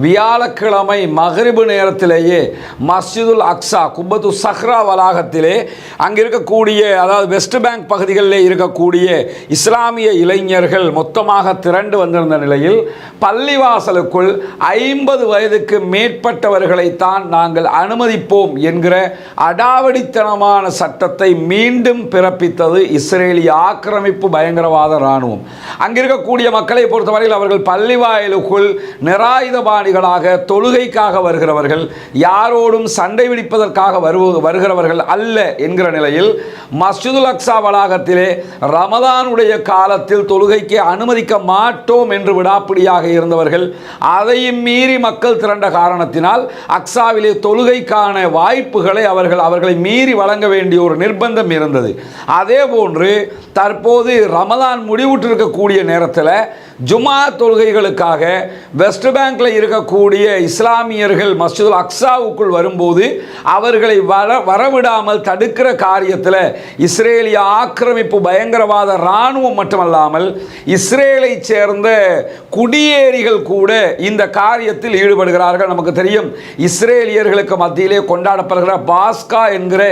வியாழக்கிழமை மகரிபு நேரத்திலேயே மஸ்ஜிதுல் அக்ஸா குப்பத்து சஹ்ரா வளாகத்திலே அங்கே இருக்கக்கூடிய அதாவது வெஸ்ட் பேங்க் பகுதிகளிலே இருக்கக்கூடிய இஸ்லாமிய இளைஞர்கள் மொத்தமாக திரண்டு வந்திருந்த நிலையில் பள்ளிவாசலுக்குள் ஐம்பது வயதுக்கு மேற்பட்டவர்களைத்தான் நாங்கள் அனுமதிப்போம் என்கிற அடாவடித்தனமான சட்டத்தை மீண்டும் பிறப்பித்தது இஸ்ரேலிய ஆக்கிரமிப்பு பயங்கரவாத இராணுவம். அங்கிருக்கக்கூடிய மக்களை பொறுத்தவரையில் அவர்கள் பள்ளி வாயிலுக்குள் நிராயுதபாணிகளாக தொழுகைக்காக வருகிறவர்கள் யாரோடும் சண்டை பிடிப்பதற்காக வருவ வருகிறவர்கள் அல்ல என்கிற நிலையில் மஸ்ஜிதுல் அக்ஸா வளாகத்திலே ரமதானுடைய காலத்தில் தொழுகைக்கு அனுமதிக்க மாட்டோம் என்று விடாப்பிடியாக இருந்தவர்கள் அதையும் மீறி மக்கள் திரண்ட காரணத்தினால் அக்ஸாவிலே தொழுகைக்கான வாய்ப்புகளை அவர்கள் அவர்களை மீறி வழங்க வேண்டிய ஒரு நிர்பந்தம் இருந்தது. அதே போன்று தற்போது ரமதான் முடிவுற்றிருக்கக்கூடிய நேரத்தில் ஜுமா தொழுகைகளுக்காக வெஸ்ட் பேங்கில் இருக்கக்கூடிய இஸ்லாமியர்கள் மஸ்ஜிதுல் அக்ஸாவுக்குள் வரும்போது அவர்களை வர வரவிடாமல் தடுக்கிற காரியத்தில் இஸ்ரேலிய ஆக்கிரமிப்பு பயங்கரவாத இராணுவம் மட்டுமல்லாமல் இஸ்ரேலை சேர்ந்த குடியேறிகள் கூட இந்த காரியத்தில் ஈடுபடுகிறார்கள். நமக்கு தெரியும் இஸ்ரேலியர்களுக்கு மத்தியிலே கொண்டாடப்படுகிற பாஸ்கா என்கிற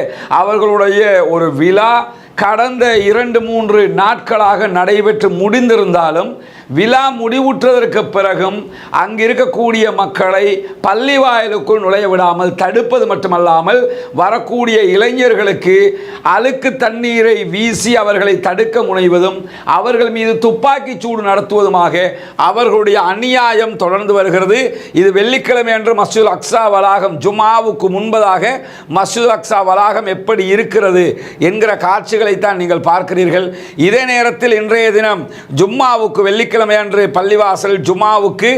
அவர்களுடைய ஒரு விழா கடந்த இரண்டு மூன்று நாட்களாக நடைபெற்று முடிந்திருந்தாலும் விழா முடிவுற்றதற்கு பிறகும் அங்கு இருக்கக்கூடிய மக்களை பள்ளி வாயிலுக்குள் நுழைய விடாமல் தடுப்பது மட்டுமல்லாமல் வரக்கூடிய இளைஞர்களுக்கு அழுக்கு தண்ணீரை வீசி அவர்களை தடுக்க முனைவதும் அவர்கள் மீது துப்பாக்கி சூடு நடத்துவதுமாக அவர்களுடைய அநியாயம் தொடர்ந்து வருகிறது. இது வெள்ளிக்கிழமை அன்று மசூத் அக்ஸா வளாகம் ஜுமாவுக்கு முன்பதாக மசூத் அக்ஸா வளாகம் எப்படி இருக்கிறது என்கிற காட்சிகளைத்தான் நீங்கள் பார்க்கிறீர்கள். இதே நேரத்தில் இன்றைய தினம் ஜும்மாவுக்கு வெள்ளிக்கிழமை அன்று பள்ளிவாசல் ஜும்மாவுக்கு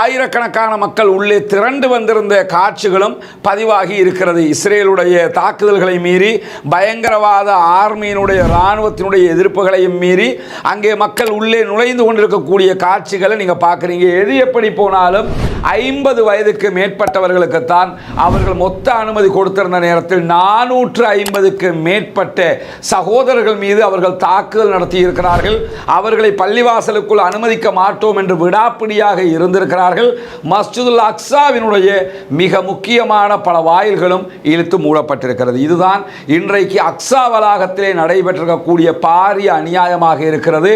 ஆயிரக்கணக்கான மக்கள் உள்ளே திரண்டு வந்திருந்த காட்சிகளும் பதிவாகி இருக்கிறது. இஸ்ரேலுடைய தாக்குதல்களை மீறி பயங்கரவாத ஆர்மியினுடைய இராணுவத்தினுடைய எதிர்ப்புகளையும் மீறி அங்கே மக்கள் உள்ளே நுழைந்து கொண்டிருக்கக்கூடிய காட்சிகளை நீங்கள் பார்க்குறீங்க. எது எப்படி போனாலும் ஐம்பது வயதுக்கு மேற்பட்டவர்களுக்குத்தான் அவர்கள் மொத்த அனுமதி கொடுத்திருந்த நேரத்தில் நானூற்று ஐம்பதுக்கு மேற்பட்ட சகோதரர்கள் மீது அவர்கள் தாக்குதல் நடத்தி இருக்கிறார்கள் அவர்களை பள்ளிவாசலுக்குள் அனுமதிக்க மாட்டோம் என்று விடாப்பிடியாக இருந்திருக்கிறார்கள். மஸ்ஜிதுல் அக்ஸாவினுடைய மிக முக்கியமான பல வாயில்களும் இழுத்து மூடப்பட்டிருக்கிறது. இதுதான் இன்றைக்கு அக்ஸா வளாகத்திலே நடைபெற்றிருக்கக்கூடிய பாரிய அநியாயமாக இருக்கிறது.